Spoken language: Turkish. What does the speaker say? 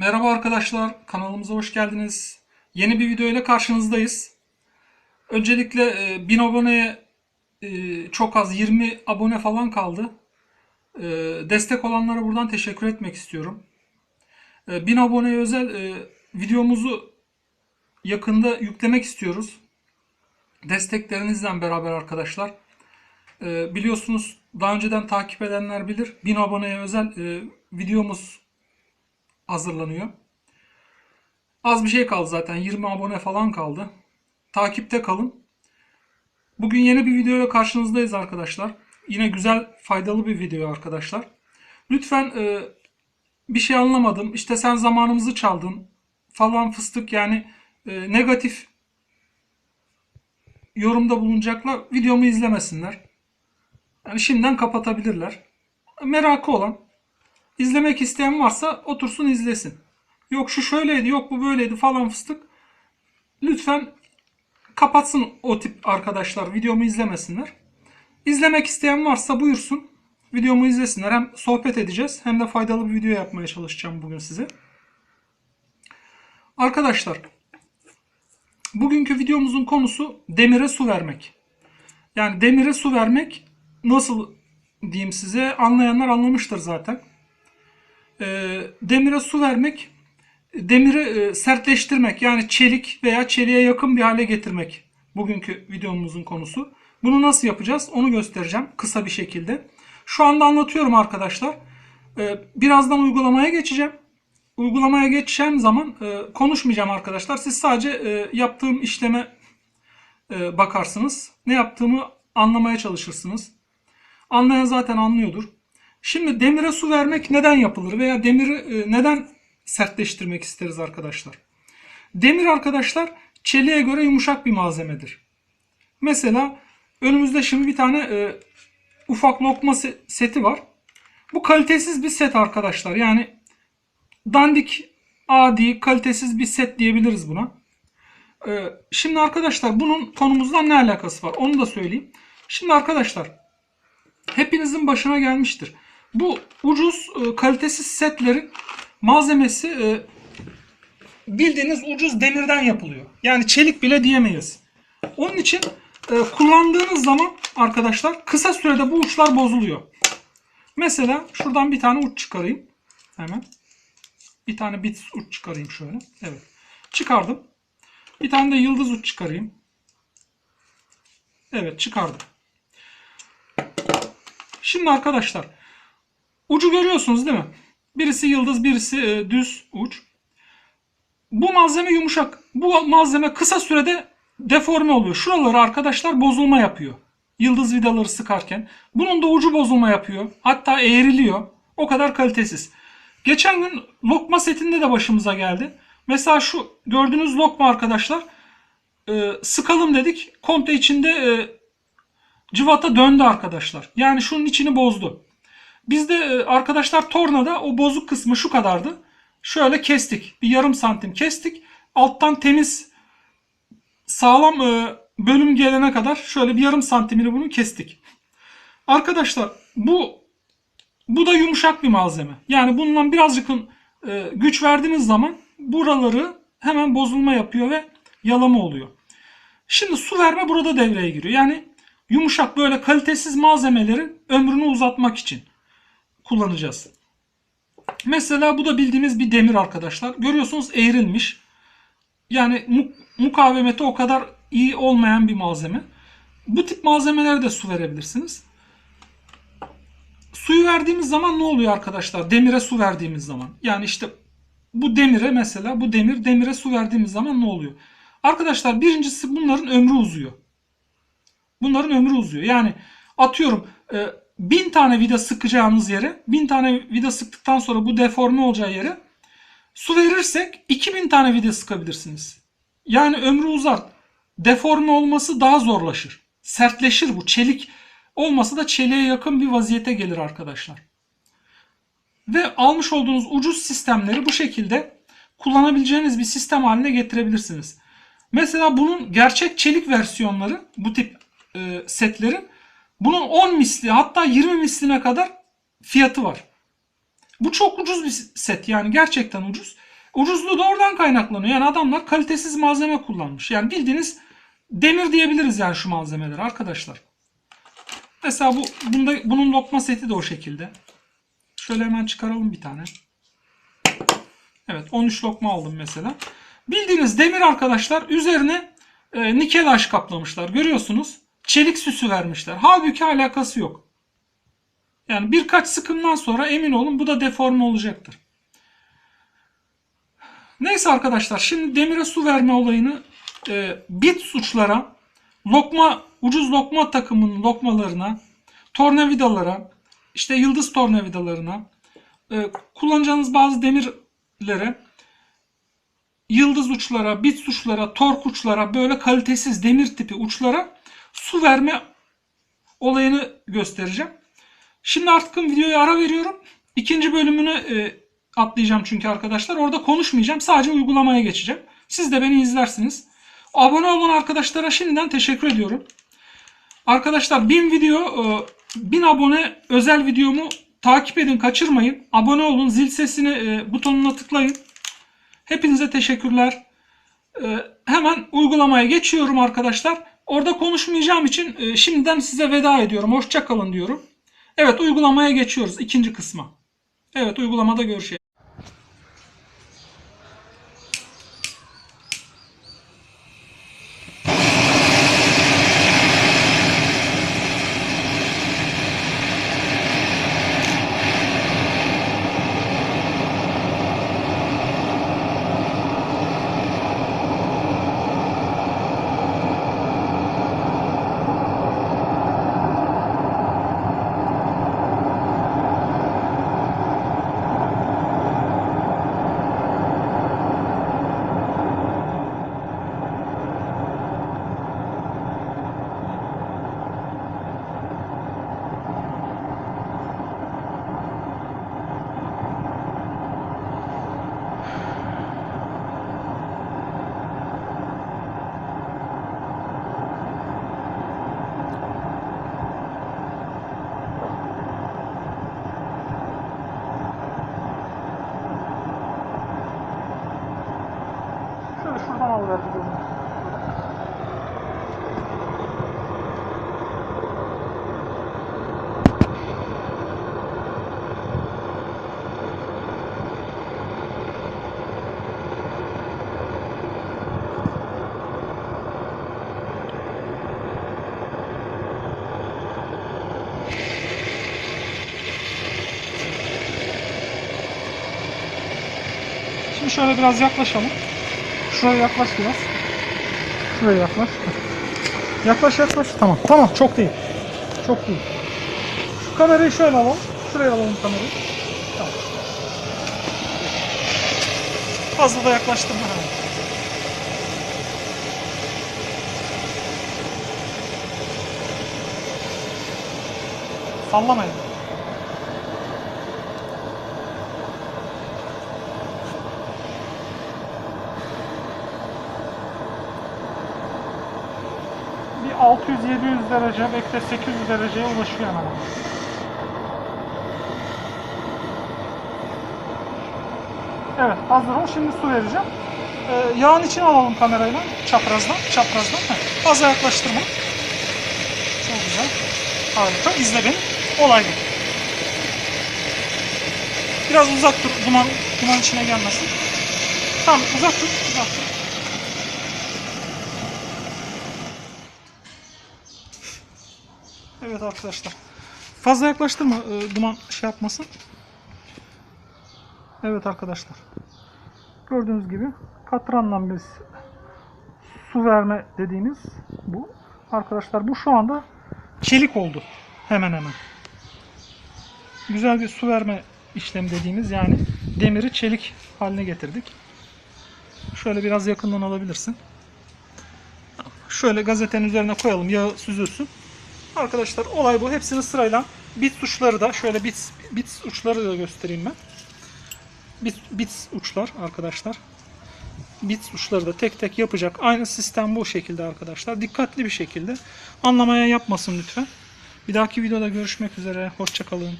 Merhaba arkadaşlar, kanalımıza hoş geldiniz. Yeni bir video ile karşınızdayız. Öncelikle e, 1000 aboneye e, çok az 20 abone falan kaldı. E, destek olanlara buradan teşekkür etmek istiyorum. E, 1000 aboneye özel e, videomuzu yakında yüklemek istiyoruz. Desteklerinizle beraber arkadaşlar. E, biliyorsunuz daha önceden takip edenler bilir. 1000 aboneye özel e, videomuz hazırlanıyor. Az bir şey kaldı zaten. 20 abone falan kaldı. Takipte kalın. Bugün yeni bir video karşınızdayız arkadaşlar. Yine güzel, faydalı bir video arkadaşlar. Lütfen e, bir şey anlamadım. İşte sen zamanımızı çaldın falan fıstık yani e, negatif yorumda bulunacaklar. Videomu izlemesinler. Yani şimdiden kapatabilirler. Merakı olan İzlemek isteyen varsa otursun izlesin. Yok şu şöyleydi, yok bu böyleydi falan fıstık. Lütfen kapatsın o tip arkadaşlar videomu izlemesinler. İzlemek isteyen varsa buyursun. Videomu izlesinler. Hem sohbet edeceğiz hem de faydalı bir video yapmaya çalışacağım bugün size. Arkadaşlar bugünkü videomuzun konusu demire su vermek. Yani demire su vermek nasıl diyeyim size anlayanlar anlamıştır zaten e, demire su vermek, demiri e, sertleştirmek yani çelik veya çeliğe yakın bir hale getirmek bugünkü videomuzun konusu. Bunu nasıl yapacağız onu göstereceğim kısa bir şekilde. Şu anda anlatıyorum arkadaşlar. E, birazdan uygulamaya geçeceğim. Uygulamaya geçeceğim zaman e, konuşmayacağım arkadaşlar. Siz sadece e, yaptığım işleme bakarsınız. Ne yaptığımı anlamaya çalışırsınız. Anlayan zaten anlıyordur. Şimdi demire su vermek neden yapılır veya demiri e, neden sertleştirmek isteriz arkadaşlar? Demir arkadaşlar çeliğe göre yumuşak bir malzemedir. Mesela önümüzde şimdi bir tane e, ufak lokma seti var. Bu kalitesiz bir set arkadaşlar. Yani dandik, adi, kalitesiz bir set diyebiliriz buna. E, şimdi arkadaşlar bunun konumuzdan ne alakası var? Onu da söyleyeyim. Şimdi arkadaşlar hepinizin başına gelmiştir. Bu ucuz e, kalitesiz setlerin malzemesi e, bildiğiniz ucuz demirden yapılıyor. Yani çelik bile diyemeyiz. Onun için e, kullandığınız zaman arkadaşlar kısa sürede bu uçlar bozuluyor. Mesela şuradan bir tane uç çıkarayım. Hemen. Bir tane bit uç çıkarayım şöyle. Evet. Çıkardım. Bir tane de yıldız uç çıkarayım. Evet çıkardım. Şimdi arkadaşlar Ucu görüyorsunuz değil mi? Birisi yıldız, birisi e, düz uç. Bu malzeme yumuşak. Bu malzeme kısa sürede deforme oluyor. Şuraları arkadaşlar bozulma yapıyor. Yıldız vidaları sıkarken. Bunun da ucu bozulma yapıyor. Hatta eğriliyor. O kadar kalitesiz. Geçen gün lokma setinde de başımıza geldi. Mesela şu gördüğünüz lokma arkadaşlar e, sıkalım dedik. Komple içinde e, cıvata döndü arkadaşlar. Yani şunun içini bozdu. Biz de e, arkadaşlar tornada o bozuk kısmı şu kadardı. Şöyle kestik. Bir yarım santim kestik. Alttan temiz sağlam e, bölüm gelene kadar şöyle bir yarım santimini bunu kestik. Arkadaşlar bu bu da yumuşak bir malzeme. Yani bundan birazcık e, güç verdiğiniz zaman buraları hemen bozulma yapıyor ve yalama oluyor. Şimdi su verme burada devreye giriyor. Yani yumuşak böyle kalitesiz malzemelerin ömrünü uzatmak için kullanacağız. Mesela bu da bildiğimiz bir demir arkadaşlar. Görüyorsunuz eğrilmiş. Yani mu mukavemeti o kadar iyi olmayan bir malzeme. Bu tip malzemelere de su verebilirsiniz. Suyu verdiğimiz zaman ne oluyor arkadaşlar? Demire su verdiğimiz zaman. Yani işte bu demire mesela bu demir demire su verdiğimiz zaman ne oluyor? Arkadaşlar birincisi bunların ömrü uzuyor. Bunların ömrü uzuyor. Yani atıyorum e, bin tane vida sıkacağınız yere, bin tane vida sıktıktan sonra bu deforme olacağı yere su verirsek 2000 tane vida sıkabilirsiniz. Yani ömrü uzar. Deforme olması daha zorlaşır. Sertleşir bu. Çelik olması da çeliğe yakın bir vaziyete gelir arkadaşlar. Ve almış olduğunuz ucuz sistemleri bu şekilde kullanabileceğiniz bir sistem haline getirebilirsiniz. Mesela bunun gerçek çelik versiyonları bu tip e, setlerin bunun 10 misli hatta 20 misline kadar fiyatı var. Bu çok ucuz bir set yani gerçekten ucuz. Ucuzluğu da oradan kaynaklanıyor. Yani adamlar kalitesiz malzeme kullanmış. Yani bildiğiniz demir diyebiliriz yani şu malzemeleri arkadaşlar. Mesela bu bunda, bunun lokma seti de o şekilde. Şöyle hemen çıkaralım bir tane. Evet 13 lokma aldım mesela. Bildiğiniz demir arkadaşlar üzerine e, nikel aş kaplamışlar. Görüyorsunuz. Çelik süsü vermişler. Halbuki alakası yok. Yani birkaç sıkımdan sonra emin olun bu da deforme olacaktır. Neyse arkadaşlar şimdi demire su verme olayını e, bit suçlara, lokma ucuz lokma takımının lokmalarına, tornavidalara, işte yıldız tornavidalarına, e, kullanacağınız bazı demirlere, yıldız uçlara, bit uçlara, tork uçlara, böyle kalitesiz demir tipi uçlara su verme olayını göstereceğim. Şimdi artık videoya ara veriyorum. İkinci bölümünü e, atlayacağım çünkü arkadaşlar. Orada konuşmayacağım. Sadece uygulamaya geçeceğim. Siz de beni izlersiniz. Abone olan arkadaşlara şimdiden teşekkür ediyorum. Arkadaşlar 1000 video, e, 1000 abone özel videomu takip edin, kaçırmayın. Abone olun, zil sesini e, butonuna tıklayın. Hepinize teşekkürler. E, hemen uygulamaya geçiyorum arkadaşlar. Orada konuşmayacağım için e, şimdiden size veda ediyorum. Hoşça kalın diyorum. Evet uygulamaya geçiyoruz ikinci kısma. Evet uygulamada görüşelim. Şuradan videomu. Şimdi şöyle biraz yaklaşalım. Şuraya yaklaş biraz. Şuraya yaklaş. Yaklaş yaklaş. Tamam. Tamam. Çok değil. Çok değil. Şu kamerayı şöyle alalım. Şuraya alalım kamerayı. Tamam. Fazla da yaklaştırma. hemen. Sallamayın. 600-700 derece belki de 800 dereceye ulaşıyor hemen. Evet hazır ol. Şimdi su vereceğim. Ee, yağın içine alalım kamerayla. Çaprazdan. Çaprazdan. Heh, Fazla yaklaştırma. Çok güzel. Harika. İzle beni. Olay bu. Biraz uzak dur. Duman, duman içine gelmesin. Tamam uzak dur. Uzak dur. Evet arkadaşlar. Fazla yaklaştırma e, duman şey yapmasın. Evet arkadaşlar. Gördüğünüz gibi katranla biz su verme dediğimiz bu. Arkadaşlar bu şu anda çelik oldu. Hemen hemen. Güzel bir su verme işlemi dediğimiz yani demiri çelik haline getirdik. Şöyle biraz yakından alabilirsin. Şöyle gazetenin üzerine koyalım yağı süzülsün. Arkadaşlar olay bu. Hepsini sırayla bit uçları da şöyle bit bit uçları da göstereyim ben. Bit bit uçlar arkadaşlar. Bit uçları da tek tek yapacak. Aynı sistem bu şekilde arkadaşlar. Dikkatli bir şekilde. Anlamaya yapmasın lütfen. Bir dahaki videoda görüşmek üzere. Hoşçakalın.